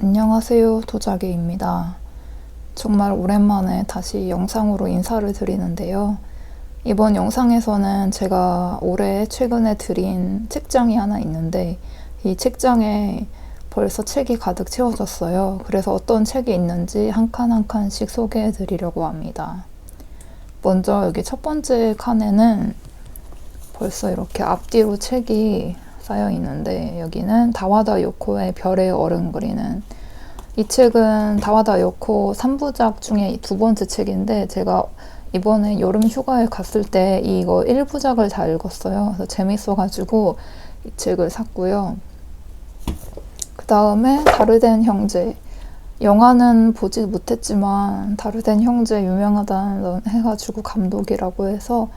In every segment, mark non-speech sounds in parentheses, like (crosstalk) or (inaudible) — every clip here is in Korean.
안녕하세요. 도자기입니다. 정말 오랜만에 다시 영상으로 인사를 드리는데요. 이번 영상에서는 제가 올해 최근에 드린 책장이 하나 있는데 이 책장에 벌써 책이 가득 채워졌어요. 그래서 어떤 책이 있는지 한 칸 한 칸씩 소개해 드리려고 합니다. 먼저 여기 첫 번째 칸에는 벌써 이렇게 앞뒤로 책이 쌓여 있는데 여기는 다와다 요코의 별의 어른 그리는 이 책은 다와다 요코 3부작 중에 두 번째 책인데 제가 이번에 여름 휴가에 갔을 때 이거 1부작을 다 읽었어요. 그래서 재밌어가지고 이 책을 샀고요. 그 다음에 다르덴 형제. 영화는 보지 못했지만 다르덴 형제 유명하다는 해가지고 감독이라고 해서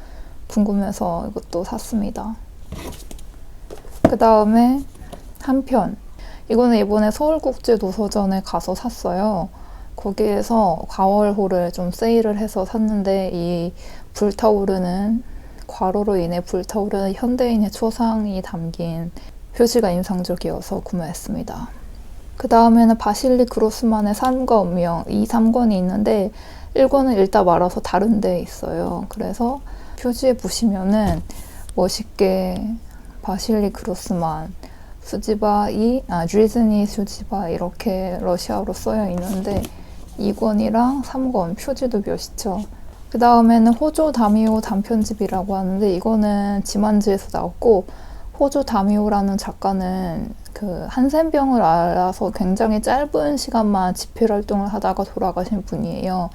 궁금해서 이것도 샀습니다. 그 다음에 한 편. 이거는 이번에 서울국제도서전에 가서 샀어요. 거기에서 과월호를 좀 세일을 해서 샀는데 이 불타오르는 과로로 인해 불타오르는 현대인의 초상이 담긴 표지가 인상적이어서 구매했습니다. 그 다음에는 바실리 그로스만의 삶과 운명 이 3권이 있는데 1권은 읽다 말아서 다른 데 있어요. 그래서 표지에 보시면은 멋있게 바실리 그로스만 수지바 이, 아, 드리즈니 수지바 이렇게 러시아어로 써여 있는데 2권이랑 3권 표지도 멋있죠. 그 다음에는 호조 다미오 단편집이라고 하는데 이거는 지만지에서 나왔고 호조 다미오라는 작가는 그 한센병을 알아서 굉장히 짧은 시간만 집필 활동을 하다가 돌아가신 분이에요.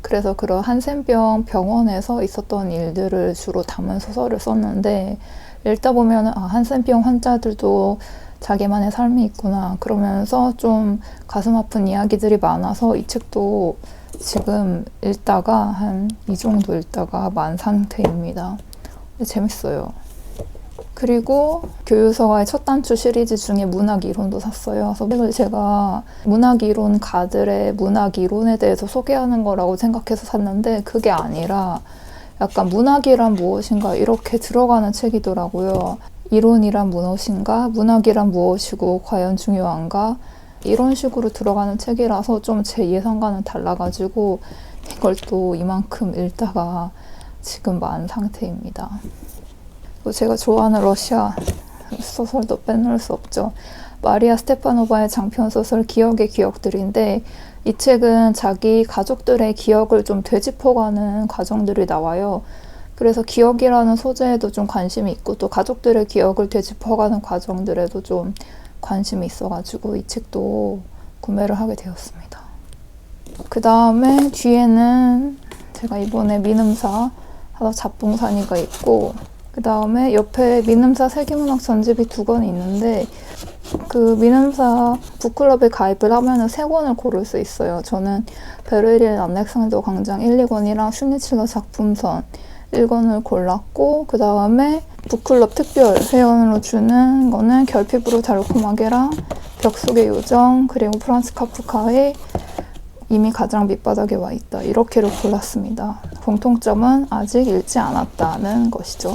그래서 그런 한센병 병원에서 있었던 일들을 주로 담은 소설을 썼는데 읽다 보면 아, 한센병 환자들도 자기만의 삶이 있구나 그러면서 좀 가슴 아픈 이야기들이 많아서 이 책도 지금 읽다가 한 이 정도 읽다가 만 상태입니다. 재밌어요. 그리고 교유서가의 첫 단추 시리즈 중에 문학 이론도 샀어요. 그래서 제가 문학 이론 가들의 문학 이론에 대해서 소개하는 거라고 생각해서 샀는데 그게 아니라 약간 문학이란 무엇인가 이렇게 들어가는 책이더라고요. 이론이란 무엇인가, 문학이란 무엇이고 과연 중요한가 이런 식으로 들어가는 책이라서 좀 제 예상과는 달라가지고 이걸 또 이만큼 읽다가 지금 만 상태입니다. 제가 좋아하는 러시아 소설도 빼놓을 수 없죠. 마리아 스테파노바의 장편 소설 기억의 기억들인데 이 책은 자기 가족들의 기억을 좀 되짚어가는 과정들이 나와요. 그래서 기억이라는 소재에도 좀 관심이 있고 또 가족들의 기억을 되짚어가는 과정들에도 좀 관심이 있어가지고 이 책도 구매를 하게 되었습니다. 그 다음에 뒤에는 제가 이번에 민음사 하다 잡봉산이가 있고 그 다음에 옆에 민음사 세계문학 전집이 두 권이 있는데 그 민음사 북클럽에 가입을 하면 세 권을 고를 수 있어요. 저는 베르린 안렉산더 광장 1, 2권이랑 슈니칠러 작품선 1권을 골랐고 그 다음에 북클럽 특별 회원으로 주는 거는 결핍으로 달콤하게랑 벽 속의 요정 그리고 프란스 카프카의 이미 가장 밑바닥에 와 있다. 이렇게를 골랐습니다. 공통점은 아직 읽지 않았다는 것이죠.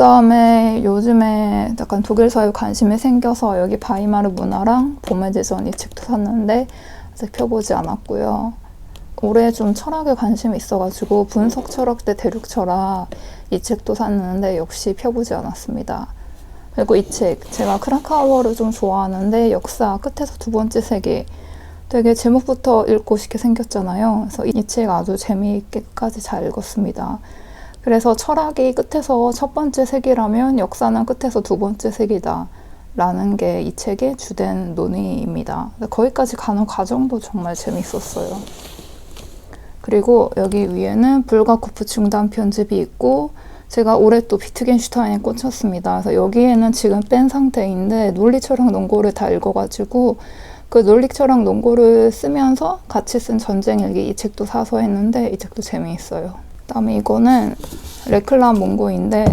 그 다음에 요즘에 약간 독일 사회 관심이 생겨서 여기 바이마르 문화랑 봄의 제전 이 책도 샀는데 아직 펴보지 않았고요. 올해 좀 철학에 관심이 있어가지고 분석 철학 대 대륙 철학 이 책도 샀는데 역시 펴보지 않았습니다. 그리고 이 책, 제가 크라카워를 좀 좋아하는데 역사 끝에서 두 번째 세계 되게 제목부터 읽고 싶게 생겼잖아요. 그래서 이 책 아주 재미있게까지 잘 읽었습니다. 그래서 철학이 끝에서 첫 번째 세계라면 역사는 끝에서 두 번째 세계다. 라는 게 이 책의 주된 논의입니다. 거기까지 가는 과정도 정말 재밌었어요. 그리고 여기 위에는 불가코프 중단 편집이 있고 제가 올해 또 비트겐슈타인에 꽂혔습니다. 그래서 여기에는 지금 뺀 상태인데 논리철학 논고를 다 읽어가지고 그 논리철학 논고를 쓰면서 같이 쓴 전쟁일기 이 책도 사서 했는데 이 책도 재미있어요. 그다음에 이거는 레클람 몽고인데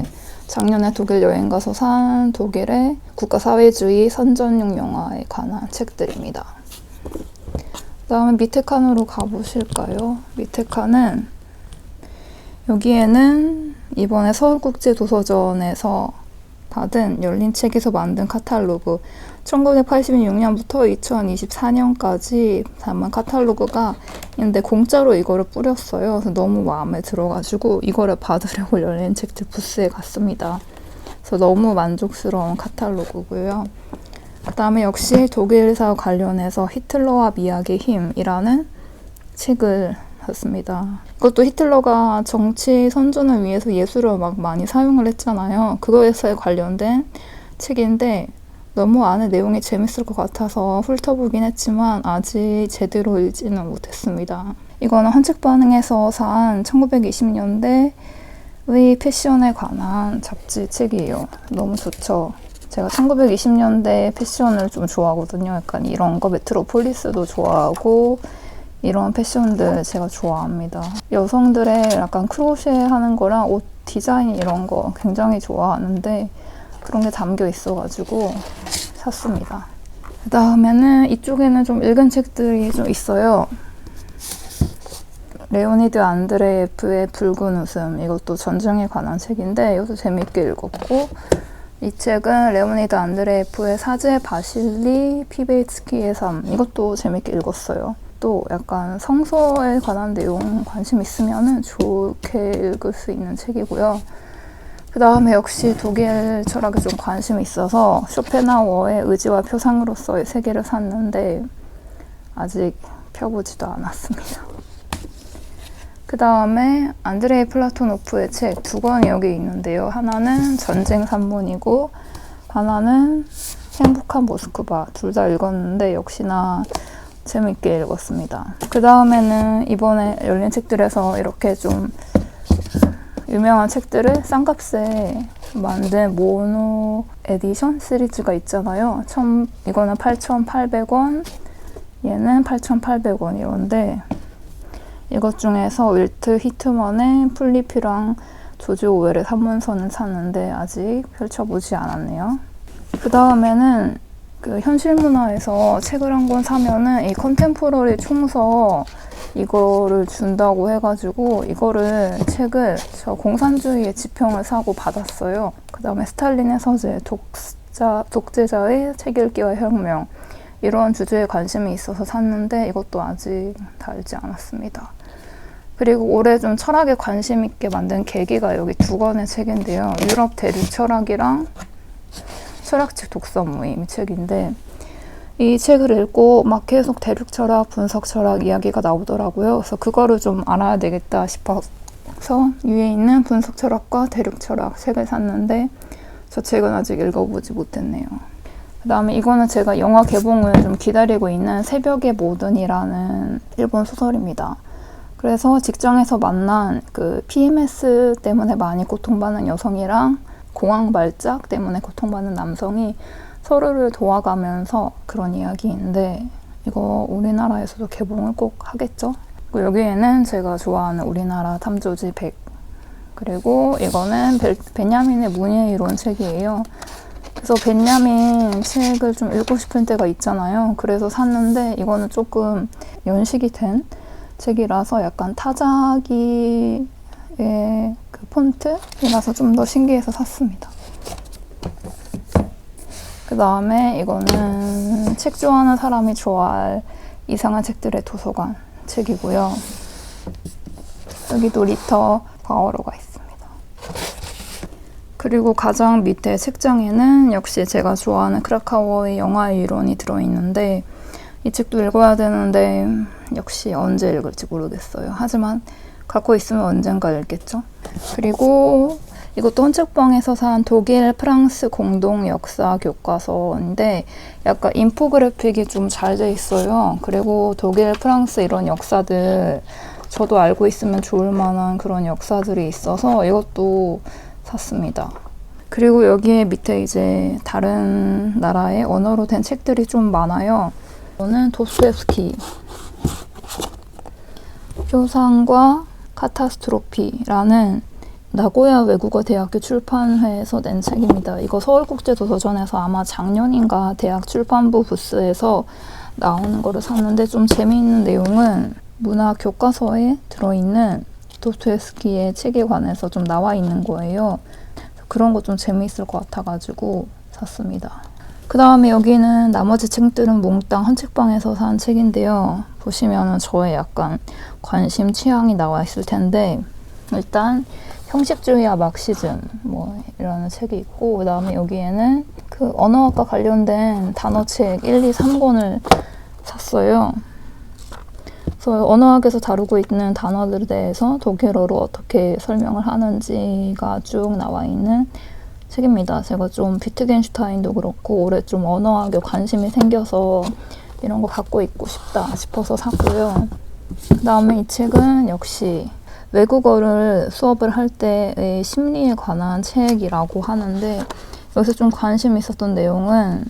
작년에 독일 여행 가서 산 독일의 국가사회주의 선전용 영화에 관한 책들입니다. 그 다음에 밑에 칸으로 가보실까요? 밑에 칸은 여기에는 이번에 서울국제도서전에서 받은 열린 책에서 만든 카탈로그 1986년부터 2024년까지 담은 카탈로그가 있는데 공짜로 이거를 뿌렸어요. 그래서 너무 마음에 들어가지고 이거를 받으려고 (laughs) 열린 책들 부스에 갔습니다. 그래서 너무 만족스러운 카탈로그고요. 그 다음에 역시 독일사 관련해서 히틀러와 미학의 힘이라는 책을 샀습니다. 이것도 히틀러가 정치 선전을 위해서 예술을 막 많이 사용을 했잖아요. 그거에 관련된 책인데 너무 안에 내용이 재밌을 것 같아서 훑어보긴 했지만 아직 제대로 읽지는 못했습니다. 이거는 헌책 반응에서 산 1920년대의 패션에 관한 잡지 책이에요. 너무 좋죠. 제가 1920년대 패션을 좀 좋아하거든요. 약간 이런 거 메트로폴리스도 좋아하고 이런 패션들 제가 좋아합니다. 여성들의 약간 크로셰 하는 거랑 옷 디자인 이런 거 굉장히 좋아하는데 그런 게 담겨 있어가지고 샀습니다. 그 다음에는 이쪽에는 좀 읽은 책들이 좀 있어요. 레오니드 안드레예프의 붉은 웃음 이것도 전쟁에 관한 책인데 이것도 재밌게 읽었고 이 책은 레오니드 안드레예프의 사제 바실리 피베이츠키의 삶 이것도 재밌게 읽었어요. 또 약간 성서에 관한 내용 관심 있으면 좋게 읽을 수 있는 책이고요. 그 다음에 역시 독일 철학에 좀 관심이 있어서 쇼펜하워의 의지와 표상으로서의 세계를 샀는데 아직 펴보지도 않았습니다. 그 다음에 안드레이 플라토노프의 책 두 권이 여기 있는데요. 하나는 전쟁 산문이고 하나는 행복한 모스크바 둘 다 읽었는데 역시나 재밌게 읽었습니다. 그 다음에는 이번에 열린 책들에서 이렇게 좀 유명한 책들을 싼값에 만든 모노 에디션 시리즈가 있잖아요. 천, 이거는 8,800원, 얘는 8,800원 이런데 이것 중에서 윌트 히트먼의 플리피랑 조지 오웰의 산문선을 샀는데 아직 펼쳐보지 않았네요. 그 다음에는 그 현실 문화에서 책을 한 권 사면은 이 컨템포러리 총서 이거를 준다고 해가지고 이거를 책을 저 공산주의의 지평을 사고 받았어요. 그 다음에 스탈린의 서재, 독자, 독재자의 책 읽기와 혁명 이런 주제에 관심이 있어서 샀는데 이것도 아직 달지 않았습니다. 그리고 올해 좀 철학에 관심 있게 만든 계기가 여기 두 권의 책인데요. 유럽 대륙 철학이랑 철학책 독서 모임 책인데 이 책을 읽고 막 계속 대륙 철학, 분석 철학 이야기가 나오더라고요. 그래서 그거를 좀 알아야 되겠다 싶어서 위에 있는 분석 철학과 대륙 철학 책을 샀는데 저 책은 아직 읽어보지 못했네요. 그 다음에 이거는 제가 영화 개봉을 좀 기다리고 있는 새벽의 모든이라는 일본 소설입니다. 그래서 직장에서 만난 그 PMS 때문에 많이 고통받는 여성이랑 공황 발작 때문에 고통받는 남성이 서로를 도와가면서 그런 이야기인데 이거 우리나라에서도 개봉을 꼭 하겠죠? 여기에는 제가 좋아하는 우리나라 탐조지 100 그리고 이거는 벨, 베냐민의 문예 이론 책이에요. 그래서 베냐민 책을 좀 읽고 싶은 때가 있잖아요. 그래서 샀는데 이거는 조금 연식이 된 책이라서 약간 타자기의 그 폰트이라서 좀 더 신기해서 샀습니다. 그 다음에 이거는 책 좋아하는 사람이 좋아할 이상한 책들의 도서관 책이고요. 여기도 리터 바워로가 있습니다. 그리고 가장 밑에 책장에는 역시 제가 좋아하는 크라카워의 영화 이론이 들어있는데 이 책도 읽어야 되는데 역시 언제 읽을지 모르겠어요. 하지만 갖고 있으면 언젠가 읽겠죠. 그리고 이것도 헌책방에서 산 독일 프랑스 공동 역사 교과서인데 약간 인포그래픽이 좀 잘 돼 있어요. 그리고 독일 프랑스 이런 역사들 저도 알고 있으면 좋을 만한 그런 역사들이 있어서 이것도 샀습니다. 그리고 여기에 밑에 이제 다른 나라의 언어로 된 책들이 좀 많아요. 저는 도스토옙스키 표상과 카타스트로피라는 나고야 외국어 대학교 출판회에서 낸 책입니다. 이거 서울국제도서전에서 아마 작년인가 대학 출판부 부스에서 나오는 거를 샀는데 좀 재미있는 내용은 문화 교과서에 들어있는 도스토옙스키의 책에 관해서 좀 나와 있는 거예요. 그런 거 좀 재미있을 것 같아가지고 샀습니다. 그 다음에 여기는 나머지 책들은 몽땅 한 책방에서 산 책인데요. 보시면은 저의 약간 관심 취향이 나와 있을 텐데 일단 형식주의와 막시즘 뭐 이라는 책이 있고 그 다음에 여기에는 그 언어학과 관련된 단어책 1, 2, 3권을 샀어요. 그래서 언어학에서 다루고 있는 단어들에 대해서 독일어로 어떻게 설명을 하는지가 쭉 나와 있는 책입니다. 제가 좀 비트겐슈타인도 그렇고 올해 좀 언어학에 관심이 생겨서 이런 거 갖고 있고 싶다 싶어서 샀고요. 그 다음에 이 책은 역시 외국어를 수업을 할 때의 심리에 관한 책이라고 하는데 여기서 좀 관심 있었던 내용은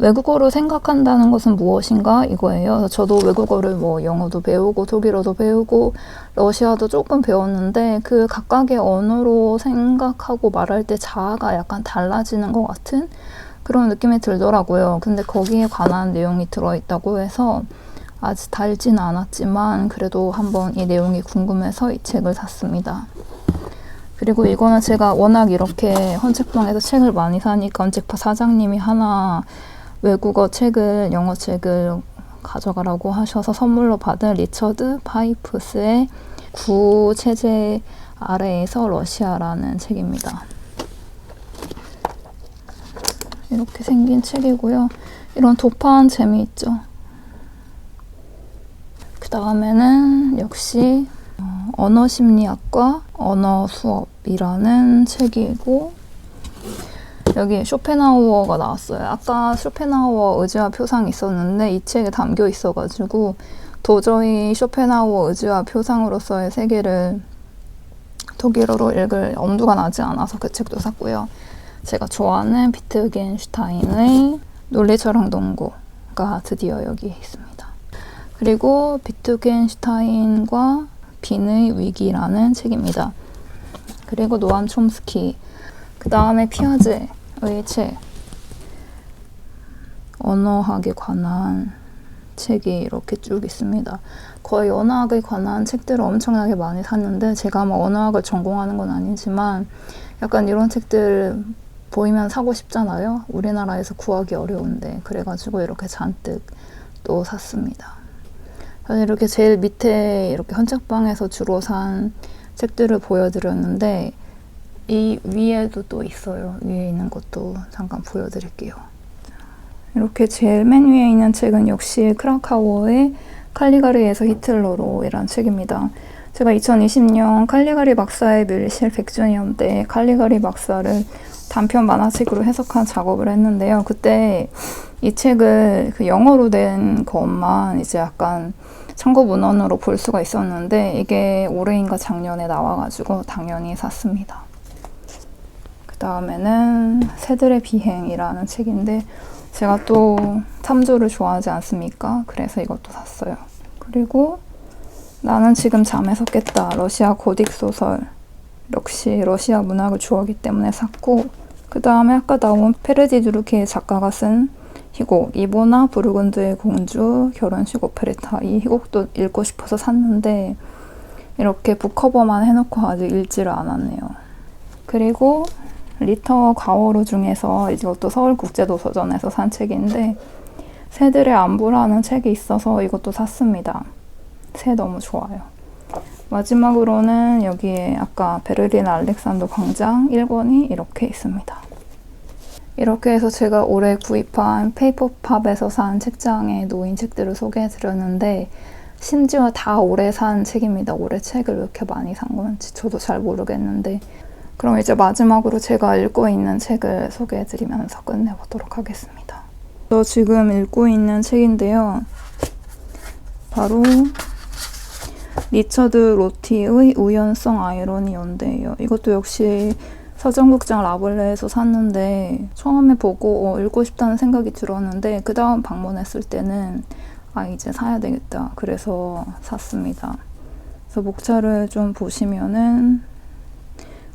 외국어로 생각한다는 것은 무엇인가 이거예요. 저도 외국어를 뭐 영어도 배우고 독일어도 배우고 러시아도 조금 배웠는데 그 각각의 언어로 생각하고 말할 때 자아가 약간 달라지는 것 같은 그런 느낌이 들더라고요. 근데 거기에 관한 내용이 들어있다고 해서 아직 달지는 않았지만 그래도 한번 이 내용이 궁금해서 이 책을 샀습니다. 그리고 이거는 제가 워낙 이렇게 헌책방에서 책을 많이 사니까 헌책파 사장님이 하나 외국어 책을 영어 책을 가져가라고 하셔서 선물로 받은 리처드 파이프스의 구 체제 아래에서 러시아라는 책입니다. 이렇게 생긴 책이고요. 이런 도파한 재미있죠. 그 다음에는 역시 어, 언어 심리학과 언어 수업이라는 책이고 여기 쇼펜하우어가 나왔어요. 아까 쇼펜하우어 의지와 표상이 있었는데 이 책에 담겨 있어가지고 도저히 쇼펜하우어 의지와 표상으로서의 세계를 독일어로 읽을 엄두가 나지 않아서 그 책도 샀고요. 제가 좋아하는 비트겐슈타인의 논리철학 동고가 드디어 여기에 있습니다. 그리고 비트겐슈타인과 빈의 위기라는 책입니다. 그리고 노암 촘스키, 그 다음에 피아제, 의 책 언어학에 관한 책이 이렇게 쭉 있습니다. 거의 언어학에 관한 책들을 엄청나게 많이 샀는데 제가 뭐 언어학을 전공하는 건 아니지만 약간 이런 책들 보이면 사고 싶잖아요. 우리나라에서 구하기 어려운데 그래가지고 이렇게 잔뜩 또 샀습니다. 저는 이렇게 제일 밑에 이렇게 헌책방에서 주로 산 책들을 보여드렸는데 이 위에도 또 있어요. 위에 있는 것도 잠깐 보여드릴게요. 이렇게 제일 맨 위에 있는 책은 역시 크라카워의 칼리가리에서 히틀러로 이란 책입니다. 제가 2020년 칼리가리 박사의 밀실 100주년 때 칼리가리 박사를 단편 만화책으로 해석한 작업을 했는데요. 그때 이 책을 그 영어로 된 것만 이제 약간 참고 문헌으로 볼 수가 있었는데 이게 올해인가 작년에 나와가지고 당연히 샀습니다. 그 다음에는 새들의 비행이라는 책인데 제가 또 탐조를 좋아하지 않습니까? 그래서 이것도 샀어요. 그리고 나는 지금 잠에서 깼다. 러시아 고딕 소설. 역시 러시아 문학을 좋아하기 때문에 샀고 그 다음에 아까 나온 페르디두르케 작가가 쓴 희곡 이보나 부르근드의 공주 결혼식 오페레타 이 희곡도 읽고 싶어서 샀는데 이렇게 북커버만 해놓고 아직 읽지를 않았네요. 그리고 리터 가오루 중에서 이것도 서울국제도서전에서 산 책인데 새들의 안부라는 책이 있어서 이것도 샀습니다. 새 너무 좋아요. 마지막으로는 여기에 아까 베를린 알렉산더 광장 1권이 이렇게 있습니다. 이렇게 해서 제가 올해 구입한 페이퍼팝에서 산 책장에 놓인 책들을 소개해 드렸는데 심지어 다 올해 산 책입니다. 올해 책을 왜 이렇게 많이 산 건지 저도 잘 모르겠는데 그럼 이제 마지막으로 제가 읽고 있는 책을 소개해 드리면서 끝내보도록 하겠습니다. 저 지금 읽고 있는 책인데요. 바로 리처드 로티의 우연성 아이러니 연대예요. 이것도 역시 서정극장 라블레에서 샀는데 처음에 보고 어, 읽고 싶다는 생각이 들었는데 그 다음 방문했을 때는 아 이제 사야 되겠다 그래서 샀습니다. 그래서 목차를 좀 보시면은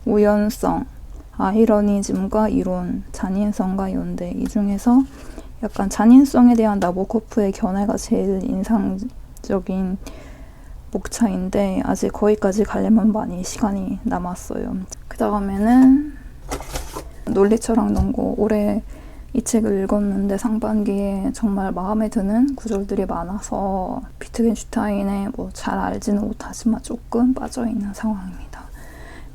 우연성, 아이러니즘과 이론, 잔인성과 연대 이 중에서 약간 잔인성에 대한 나보코프의 견해가 제일 인상적인 목차인데 아직 거기까지 가려면 많이 시간이 남았어요. 그 다음에는 논리철학 농구 올해 이 책을 읽었는데 상반기에 정말 마음에 드는 구절들이 많아서 비트겐슈타인에 뭐잘 알지는 못하지만 조금 빠져 있는 상황입니다.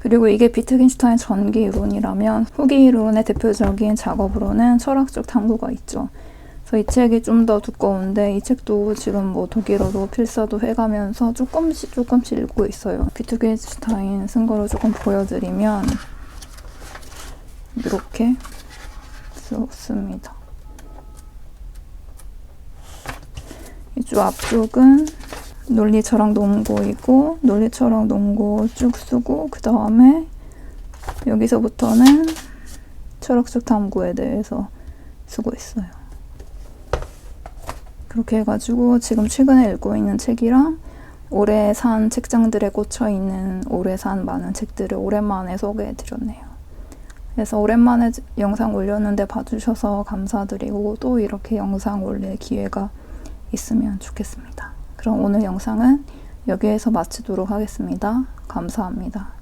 그리고 이게 비트겐슈타인 전기 이론이라면 후기 이론의 대표적인 작업으로는 철학적 탐구가 있죠. 그래서 이 책이 좀 더 두꺼운데 이 책도 지금 뭐 독일어로 필사도 해가면서 조금씩 조금씩 읽고 있어요. 비트겐슈타인 쓴 거를 조금 보여드리면 이렇게 쓰습니다. 이쪽 앞쪽은 논리철학 농고이고 논리철학 농고 쭉 쓰고 그 다음에 여기서부터는 철학적 탐구에 대해서 쓰고 있어요. 그렇게 해가지고 지금 최근에 읽고 있는 책이랑 올해 산 책장들에 꽂혀 있는 올해 산 많은 책들을 오랜만에 소개해 드렸네요. 그래서 오랜만에 영상 올렸는데 봐주셔서 감사드리고 또 이렇게 영상 올릴 기회가 있으면 좋겠습니다. 그럼 오늘 영상은 여기에서 마치도록 하겠습니다. 감사합니다.